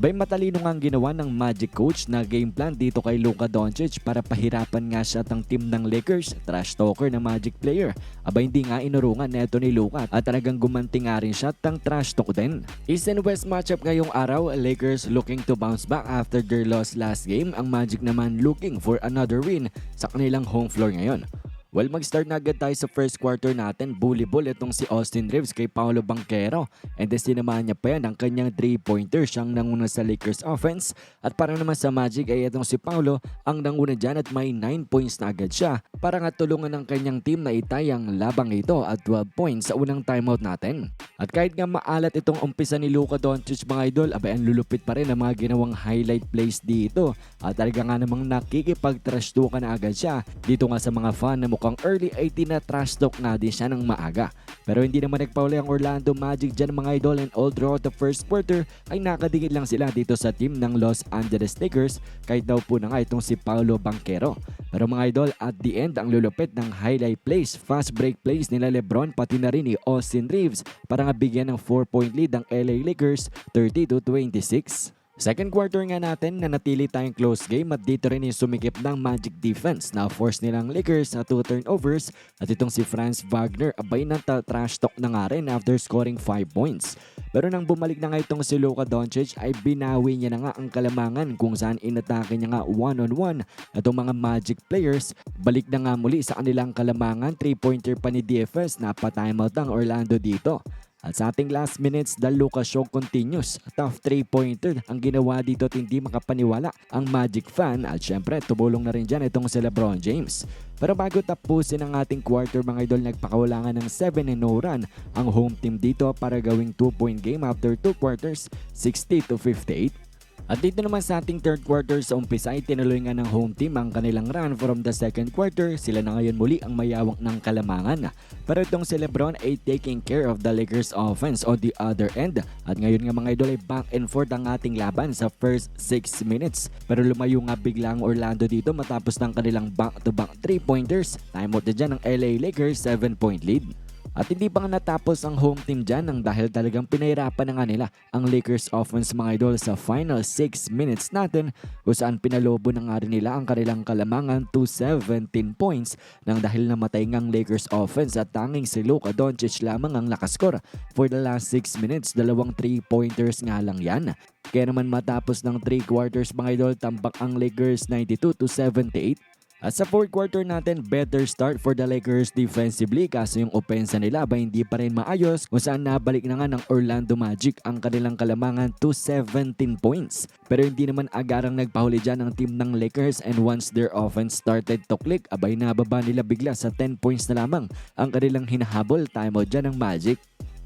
Bay matalino nga ang ginawa ng Magic Coach na game plan dito kay Luka Doncic para pahirapan nga siya ng team ng Lakers, trash talker na Magic player. Aba hindi nga inurungan neto ni Luka at talagang gumanti nga rin siya tang trash talk din. East and West matchup ngayong araw, Lakers looking to bounce back after their loss last game. Ang Magic naman looking for another win sa kanilang home floor ngayon. Well, mag-start na agad tayo sa first quarter natin. Bully-bull itong si Austin Reeves kay Paolo Banquero. And then sinamahan niya pa yan ang kanyang 3-pointer. Siyang nanguna sa Lakers offense. At para naman sa Magic ay itong si Paolo ang nanguna dyan at may 9 points na agad siya. Para nga tulungan ng kanyang team na itay ang labang ito at 12 points sa unang timeout natin. At kahit nga maalat itong umpisa ni Luka Doncic mga idol, abay ang lulupit pa rin ang mga ginawang highlight plays dito. At talaga nga namang nakikipag-trash na agad siya dito nga sa mga fan na mukhang early 18 na trash talk nga din siya ng maaga. Pero hindi naman nagpauli ang Orlando Magic dyan mga idol and all throughout the first quarter ay nakadingit lang sila dito sa team ng Los Angeles Lakers kahit daw po na nga itong si Paolo Banquero. Pero mga idol, at the end ang lulupit ng highlight plays, fast break plays nila Lebron pati na rin ni Austin Reeves para nga bigyan ng 4-point lead ang LA Lakers 30 to 26. Second quarter nga natin na natili tayong close game at dito rin yung sumikip ng Magic defense na force nilang Lakers na 2 turnovers at itong si Franz Wagner abay nang trash talk na nga rin after scoring 5 points. Pero nang bumalik na nga itong si Luka Doncic ay binawi niya na nga ang kalamangan kung saan inatake niya nga one-on-one itong mga Magic players. Balik na nga muli sa kanilang kalamangan, 3-pointer pa ni DFS na pa-timeout ang Orlando dito. At sa ating last minutes, the Show continues. Tough 3-pointer ang ginawa dito at hindi makapaniwala ang Magic fan at syempre tumulong na rin dyan itong si Lebron James. Pero bago tapusin ang ating quarter mga idol, nagpakawalangan ng 7-0 run ang home team dito para gawing 2-point game after 2 quarters, 60 to 58. At dito naman sa ating third quarter sa umpisa ay tinuloy nga ng home team ang kanilang run from the second quarter. Sila na ngayon muli ang mayawak ng kalamangan. Pero itong si Lebron ay taking care of the Lakers offense on the other end. At ngayon nga mga idol ay back and forth ang ating laban sa first 6 minutes. Pero lumayo nga bigla ang Orlando dito matapos ng kanilang back-to-back 3-pointers. Timeout na dyan ng LA Lakers 7-point lead. At hindi pa nga natapos ang home team dyan nang dahil talagang pinahirapan na nga nila ang Lakers offense mga idol sa final 6 minutes natin kung saan pinalobo na nga rin nila ang kanilang kalamangan to 17 points nang dahil namatay ngang Lakers offense at tanging si Luka Doncic lamang ang nakaskor. For the last 6 minutes, dalawang 3-pointers nga lang yan. Kaya naman matapos ng 3 quarters mga idol, tambak ang Lakers 92 to 78 at sa fourth quarter natin, better start for the Lakers defensively kaso yung opensa nila ba hindi pa rin maayos kung saan nabalik na nga ng Orlando Magic ang kanilang kalamangan to 17 points. Pero hindi naman agarang nagpahuli dyan ang team ng Lakers and once their offense started to click, abay nababa nila bigla sa 10 points na lamang ang kanilang hinahabol timeout dyan ng Magic.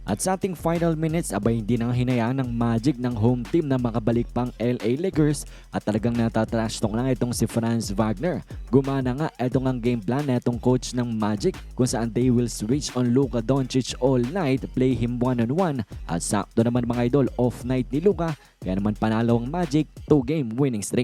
At sa ating final minutes, abay hindi nang hinayaan ng Magic ng home team na makabalik pang LA Lakers at talagang natatrash talk na itong si Franz Wagner. Gumana nga itong ang game plan na itong coach ng Magic kung saan they will switch on Luka Doncic all night, play him one-on-one at sakto naman mga idol, off night ni Luka kaya naman panalo ang Magic 2 game winning streak.